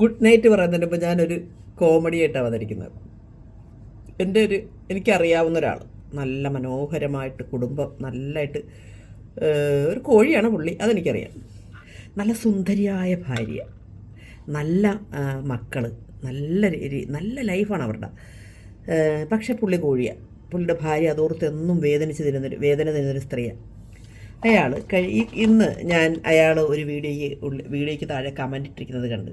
Good night പറയുന്നതിന് മുമ്പ് ഞാനൊരു കോമഡി ആയിട്ട് അവതരിക്കുന്നത് എന്റെ ഒരു എനിക്കറിയാവുന്ന ഒരാൾ നല്ല മനോഹരമായിട്ട് കുടുംബം നല്ലതായിട്ട് ഒരു കോഴിയാണ് പുള്ളി അതെനിക്കറിയാം. നല്ല സുന്ദരിയായ ഭാര്യ. നല്ല മക്കൾ നല്ല നല്ല ലൈഫാണ് അവരുടെ. പക്ഷെ പുള്ളി കോഴിയാണ് പുള്ളിയുടെ ഭാര്യ അതോർത്ത് എന്നും വേദനിച്ച് തരുന്നൊരു വേദന തരുന്നൊരു സ്ത്രീയാണ് അയാൾ കഴി ഇന്ന് ഞാൻ അയാൾ ഒരു വീഡിയോയ്ക്ക് വീഡിയോയ്ക്ക് താഴെ കമന്റ് ഇട്ടിരിക്കുന്നത് കണ്ട്.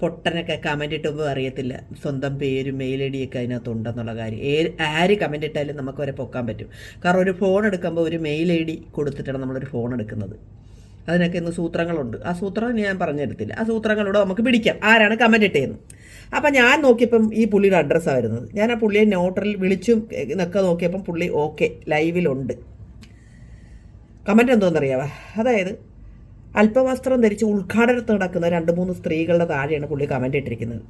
പൊട്ടനൊക്കെ കമന്റ് ഇട്ടുമ്പോൾ അറിയത്തില്ല. സ്വന്തം പേരും മെയിൽ ഐ ഡിയൊക്കെ അതിനകത്തുണ്ടെന്നുള്ള കാര്യം. ഏ ആര് കമന്റ് ഇട്ടാലും നമുക്ക് വരെ പൊക്കാൻ പറ്റും. കാരണം ഒരു ഫോൺ എടുക്കുമ്പോൾ ഒരു മെയിൽ ഐ ഡി കൊടുത്തിട്ടാണ് നമ്മളൊരു ഫോൺ എടുക്കുന്നത്. അതിനൊക്കെ ഇന്ന് സൂത്രങ്ങളുണ്ട്. ആ സൂത്രം ഞാൻ പറഞ്ഞു തരത്തില്ല ആ സൂത്രങ്ങളോട് നമുക്ക് പിടിക്കാം. ആരാണ് കമന്റ് ഇട്ടതെന്ന് അപ്പം ഞാൻ നോക്കിയപ്പം ഈ പുള്ളിയുടെ അഡ്രസ്സാണ് വരുന്നത് ഞാൻ ആ പുള്ളിയെ നോട്ടറിൽ വിളിച്ചും എന്നൊക്കെ നോക്കിയപ്പം പുള്ളി ഓക്കെ ലൈവിലുണ്ട് കമന്റ് എന്തോന്നറിയാവാ? അതായത് അല്പവസ്ത്രം ധരിച്ച് ഉദ്ഘാടനത്ത് നടക്കുന്ന രണ്ട് മൂന്ന് സ്ത്രീകളുടെ താഴെയാണ് പുള്ളി കമന്റ് ഇട്ടിരിക്കുന്നത്.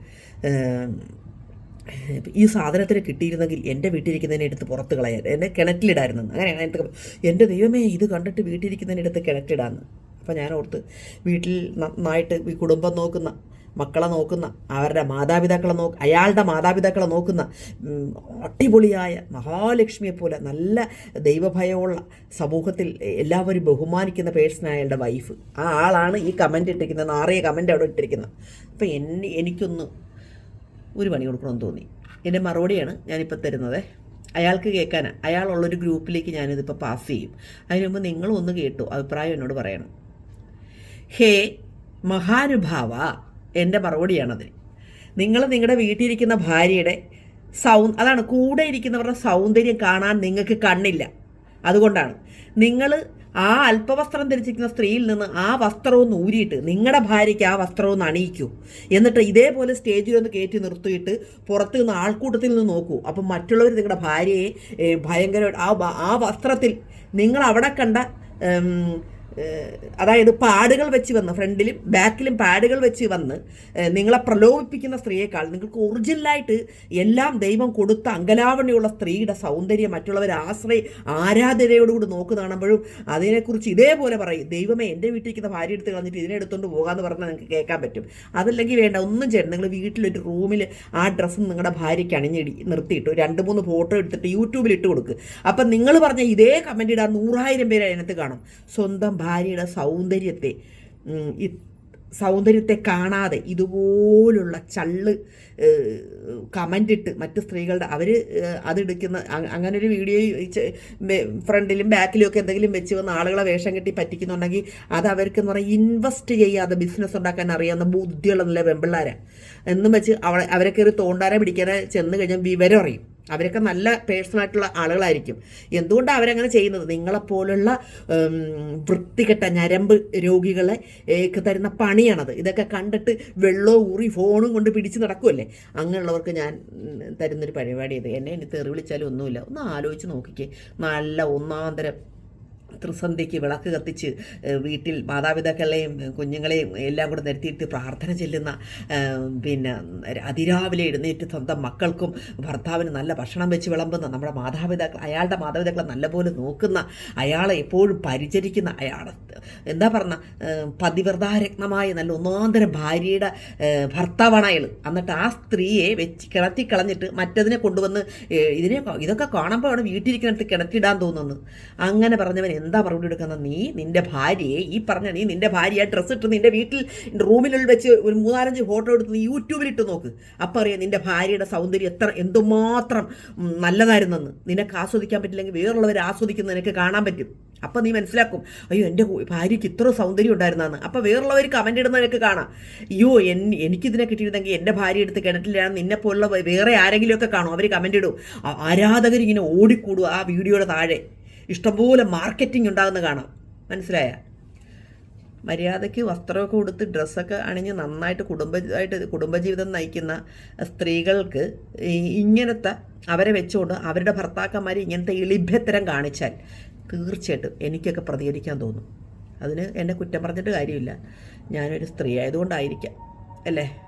ഈ സാധനത്തിന് കിട്ടിയിരുന്നെങ്കിൽ എന്റെ വീട്ടിലിരിക്കുന്നതിനെ എടുത്ത് പുറത്ത് കളയാൻ എന്നെ കിണറ്റിലിടായിരുന്നു. അങ്ങനെയാണ് എനിക്ക് എന്റെ ദൈവമേ ഇത് കണ്ടിട്ട് വീട്ടിലിരിക്കുന്നതിനെടുത്ത് കിണറ്റിടാന്ന്. അപ്പോൾ ഞാൻ ഓർത്ത് വീട്ടിൽ നന്നായിട്ട് ഈ കുടുംബം നോക്കുന്ന മക്കളെ നോക്കുന്ന അവരുടെ മാതാപിതാക്കളെ നോ അയാളുടെ മാതാപിതാക്കളെ നോക്കുന്ന അടിപൊളിയായ മഹാലക്ഷ്മിയെ പോലെ നല്ല ദൈവഭയമുള്ള സമൂഹത്തിൽ എല്ലാവരും ബഹുമാനിക്കുന്ന പേഴ്സണായ അയാളുടെ വൈഫ് ആ ആളാണ് ഈ കമന്റ് ഇട്ടിരിക്കുന്നത് നാറിയ കമന്റ് അവിടെ ഇട്ടിരിക്കുന്നത്. അപ്പോൾ എന്നെ എനിക്കൊന്ന് ഒരു പണി കൊടുക്കണമെന്ന് തോന്നി. എന്റെ മറുപടിയാണ് ഞാനിപ്പോൾ തരുന്നത്. അയാൾക്ക് കേൾക്കാനാണ് അയാളുള്ളൊരു ഗ്രൂപ്പിലേക്ക് ഞാനിതിപ്പോൾ പാസ് ചെയ്യും. അതിന് മുമ്പ് നിങ്ങളും ഒന്ന് കേട്ടു അഭിപ്രായം എന്നോട് പറയണം. ഹേ മഹാനുഭാവ എന്റെ മറുപടിയാണതിന് നിങ്ങൾ നിങ്ങളുടെ വീട്ടിലിരിക്കുന്ന ഭാര്യയുടെ സൗ അതാണ് കൂടെ ഇരിക്കുന്നവരുടെ സൗന്ദര്യം കാണാൻ നിങ്ങൾക്ക് കണ്ണില്ല. അതുകൊണ്ടാണ്. നിങ്ങൾ ആ അല്പവസ്ത്രം ധരിച്ചിരിക്കുന്ന സ്ത്രീയിൽ നിന്ന് ആ വസ്ത്രവും ഊരിയിട്ട് നിങ്ങളുടെ ഭാര്യയ്ക്ക് ആ വസ്ത്രവും അണിയിക്കൂ. എന്നിട്ട് ഇതേപോലെ സ്റ്റേജിൽ ഒന്ന് കയറ്റി നിർത്തിയിട്ട് പുറത്ത് നിന്ന് ആൾക്കൂട്ടത്തിൽ നിന്ന് നോക്കൂ. അപ്പം മറ്റുള്ളവർ നിങ്ങളുടെ ഭാര്യയെ ഭയങ്കര ആ ആ വസ്ത്രത്തിൽ നിങ്ങൾ അവിടെ കണ്ട അതായത് പാടുകൾ വെച്ച് വന്ന് ഫ്രണ്ടിലും ബാക്കിലും പാടുകൾ വെച്ച് വന്ന് നിങ്ങളെ പ്രലോഭിപ്പിക്കുന്ന സ്ത്രീയേക്കാൾ നിങ്ങൾക്ക് ഒറിജിനലായിട്ട് എല്ലാം ദൈവം കൊടുത്ത അങ്കലാവണിയുള്ള സ്ത്രീയുടെ സൗന്ദര്യം മറ്റുള്ളവരെ ആശ്രയ ആരാധനയോടുകൂടി നോക്ക് കാണുമ്പോഴും അതിനെക്കുറിച്ച് ഇതേപോലെ പറയും. ദൈവമേ എന്റെ വീട്ടിലിരിക്കുന്ന ഭാര്യ എടുത്ത് കളഞ്ഞിട്ട് ഇതിനെ എടുത്തുകൊണ്ട് പോകാമെന്ന് പറഞ്ഞാൽ നിങ്ങൾക്ക് കേൾക്കാൻ പറ്റും. അതല്ലെങ്കിൽ വേണ്ട ഒന്നും ചെയ്യണം നിങ്ങൾ വീട്ടിലൊരു റൂമിൽ ആ ഡ്രസ്സ് നിങ്ങളുടെ ഭാര്യയ്ക്ക് അണിഞ്ഞിടി നിർത്തിയിട്ട്. രണ്ട് മൂന്ന് ഫോട്ടോ എടുത്തിട്ട് യൂട്യൂബിൽ ഇട്ട് കൊടുക്കുക അപ്പം നിങ്ങൾ പറഞ്ഞ ഇതേ കമന്റ് ഇടാൻ നൂറായിരം പേര് അതിനകത്ത് കാണും. സ്വന്തം ഭാര്യയുടെ സൗന്ദര്യത്തെ സൗന്ദര്യത്തെ കാണാതെ ഇതുപോലുള്ള ചള്ള് കമന്റ് ഇട്ട് മറ്റ് സ്ത്രീകളുടെ അവർ അതെടുക്കുന്ന അങ്ങനെ ഒരു വീഡിയോ ഫ്രണ്ടിലും ബാക്കിലും ഒക്കെ എന്തെങ്കിലും വെച്ച് വന്ന് ആളുകളെ വേഷം കെട്ടി പറ്റിക്കുന്നുണ്ടെങ്കിൽ അത് അവർക്ക് എന്ന് പറഞ്ഞാൽ ഇൻവെസ്റ്റ് ചെയ്യാതെ ബിസിനസ് ഉണ്ടാക്കാൻ അറിയാവുന്ന ബുദ്ധിയുള്ള നല്ല വെമ്പിള്ളാരാണ് എന്നും വെച്ച് അവളെ അവരെ കയറി തോണ്ടാരെ പിടിക്കാനെ ചെന്ന് കഴിഞ്ഞാൽ വിവരം അറിയും. അവരൊക്കെ നല്ല പേഴ്സണായിട്ടുള്ള ആളുകളായിരിക്കും. എന്തുകൊണ്ടാണ് അവരങ്ങനെ ചെയ്യുന്നത്? നിങ്ങളെപ്പോലുള്ള വൃത്തികെട്ട ഞരമ്പ് രോഗികളെ തരുന്ന പണിയാണത്. ഇതൊക്കെ കണ്ടിട്ട് വെള്ളവും ഊറി ഫോണും കൊണ്ട് പിടിച്ച് നടക്കുമല്ലേ അങ്ങനെയുള്ളവർക്ക് ഞാൻ തരുന്നൊരു പരിപാടി ഇത്. എന്നെ ഇനി തെറി വിളിച്ചാലും ഒന്നുമില്ല. ഒന്ന് ആലോചിച്ച് നോക്കിക്കേ. നല്ല ഒന്നാന്തരം ത്രിസന്ധ്യയ്ക്ക് വിളക്ക് കത്തിച്ച് വീട്ടിൽ മാതാപിതാക്കളെയും കുഞ്ഞുങ്ങളെയും എല്ലാം കൂടെ നിരത്തിയിട്ട് പ്രാർത്ഥന ചെല്ലുന്ന പിന്നെ അതിരാവിലെ എഴുന്നേറ്റ് സ്വന്തം മക്കൾക്കും ഭർത്താവിന് നല്ല ഭക്ഷണം വെച്ച് വിളമ്പുന്ന നമ്മുടെ മാതാപിതാക്കൾ അയാളുടെ മാതാപിതാക്കളെ നല്ലപോലെ നോക്കുന്ന അയാളെ എപ്പോഴും പരിചരിക്കുന്ന അയാളെ. എന്താ പറഞ്ഞ പതിവ്രതാരത്നമായ നല്ല ഒന്നാന്തര ഭാര്യയുടെ ഭർത്താവാണ് അയാൾ എന്നിട്ട് ആ സ്ത്രീയെ വെച്ച് കിണറ്റി കളഞ്ഞിട്ട് മറ്റതിനെ കൊണ്ടുവന്ന് ഇതിനെ ഇതൊക്കെ കാണുമ്പോഴാണ് വീട്ടിലിരിക്കുന്നിടത്ത് കിണറ്റിടാൻ തോന്നുന്നത് അങ്ങനെ പറഞ്ഞവൻ എന്താ മറുപടി എടുക്കുന്ന നീ നിന്റെ ഭാര്യയെ ഈ പറഞ്ഞ നീ നിന്റെ ഭാര്യയെ ഡ്രസ്സ് ഇട്ട് നിന്റെ വീട്ടിൽ റൂമിനുള്ളിൽ വെച്ച് ഒരു മൂന്നാലഞ്ച് ഫോട്ടോ എടുത്ത് നീ യൂട്യൂബിൽ ഇട്ട് നോക്ക്. അപ്പം അറിയാം നിന്റെ ഭാര്യയുടെ സൗന്ദര്യം എത്ര എന്തുമാത്രം നല്ലതായിരുന്നെന്ന്. നിനക്ക് ആസ്വദിക്കാൻ പറ്റില്ലെങ്കിൽ വേറുള്ളവർ ആസ്വദിക്കുന്നത് നിനക്ക് കാണാൻ പറ്റും. അപ്പം നീ മനസ്സിലാക്കും അയ്യോ എന്റെ ഭാര്യയ്ക്ക് ഇത്ര സൗന്ദര്യം ഉണ്ടായിരുന്നാന്ന്. അപ്പം വേറുള്ളവർ കമന്റ് ഇടുന്നവരൊക്കെ കാണാം. അയ്യോ എൻ എനിക്കിതിനെ കിട്ടിയിരുന്നെങ്കിൽ എന്റെ ഭാര്യ എടുത്ത് കിണറ്റിലാണ് നിന്നെ പോലുള്ള വേറെ ആരെങ്കിലുമൊക്കെ കാണും അവർ കമന്റ് ഇടും. ആരാധകരിങ്ങനെ ഓടിക്കൂടും ആ വീഡിയോയുടെ താഴെ. ഇഷ്ടംപോലെ മാർക്കറ്റിംഗ് ഉണ്ടാകുന്ന കാണാം. മനസ്സിലായ? മര്യാദയ്ക്ക് വസ്ത്രമൊക്കെ കൊടുത്ത് ഡ്രസ്സൊക്കെ അണിഞ്ഞ് നന്നായിട്ട് കുടുംബമായിട്ട് കുടുംബജീവിതം നയിക്കുന്ന സ്ത്രീകൾക്ക് ഇങ്ങനത്തെ അവരെ വെച്ചുകൊണ്ട് അവരുടെ ഭർത്താക്കന്മാർ ഇങ്ങനത്തെ ഇളിഭ്യത്തരം കാണിച്ചാൽ തീർച്ചയായിട്ടും എനിക്കൊക്കെ പ്രതികരിക്കാൻ തോന്നും. അതിന് എന്നെ കുറ്റം പറഞ്ഞിട്ട് കാര്യമില്ല. ഞാനൊരു സ്ത്രീ ആയതുകൊണ്ടായിരിക്കാം. അല്ലേ?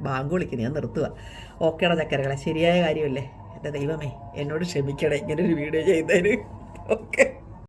ബാങ്ക് വിളിക്കുന്നു ഞാൻ നിർത്തുക ഓക്കേടാ ചക്കരകളെ ശരിയായ കാര്യമല്ലേ? എന്റെ ദൈവമേ എന്നോട് ക്ഷമിക്കണേ ഇങ്ങനൊരു വീഡിയോ ചെയ്തതിന്. ഓക്കെ.